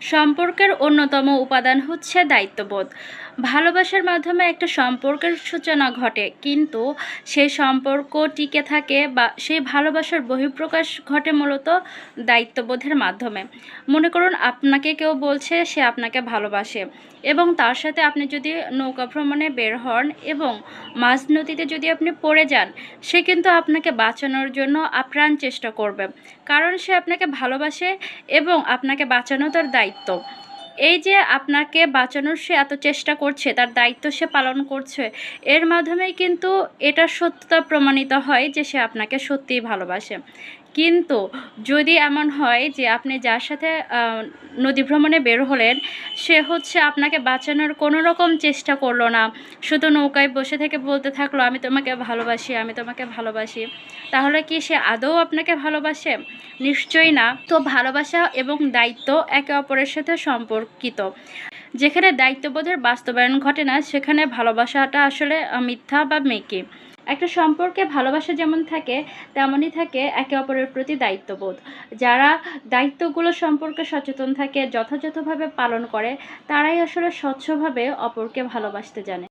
সম্পর্কের অন্যতম উপাদান হচ্ছে দায়িত্ববোধ। ভালোবাসার মাধ্যমে একটা সম্পর্কের সূচনা ঘটে, কিন্তু সেই সম্পর্ক টিকে থাকে বা সেই ভালোবাসার বহিঃপ্রকাশ ঘটে মূলত দায়িত্ববোধের মাধ্যমে। মনে করুন, আপনাকে কেউ বলছে সে আপনাকে ভালোবাসে এবং তার সাথে আপনি যদি নৌকা ভ্রমণে বের হন এবং মাঝ নদীতে যদি আপনি পড়ে যান, সে কিন্তু আপনাকে বাঁচানোর জন্য আপ্রাণ চেষ্টা করবে। কারণ সে আপনাকে ভালোবাসে এবং আপনাকে বাঁচানো তার দায়িত্ব। এই যে আপনাকে বাঁচানোর সে এত চেষ্টা করছে, তার দায়িত্ব সে পালন করছে, এর মাধ্যমেই কিন্তু এটা সত্যতা প্রমাণিত হয় যে সে আপনাকে সত্যিই ভালোবাসে। কিন্তু যদি এমন হয় যে আপনি যার সাথে নদী ভ্রমণে বের হলেন, সে হচ্ছে আপনাকে বাঁচানোর কোনো রকম চেষ্টা করল না, শুধু নৌকায় বসে থেকে বলতে থাকল, আমি তোমাকে ভালোবাসি, আমি তোমাকে ভালোবাসি। তাহলে কি সে আদৌ আপনাকে ভালোবাসে? নিশ্চয়ই না। তো ভালোবাসা এবং দায়িত্ব একে অপরের সাথে সম্পর্কিত যেখানে দায়িত্ববোধের বাস্তবায়ন ঘটে না, সেখানে ভালোবাসাটা আসলে মিথ্যা বা মেকি। একটা সম্পর্কে ভালোবাসা যেমন থাকে, তেমনই থাকে একে অপরের প্রতি দায়িত্ববোধ। যারা দায়িত্বগুলো সম্পর্কে সচেতন থাকে, যথাযথভাবে পালন করে, তারাই আসলে স্বচ্ছভাবে অপরকে ভালোবাসতে জানে।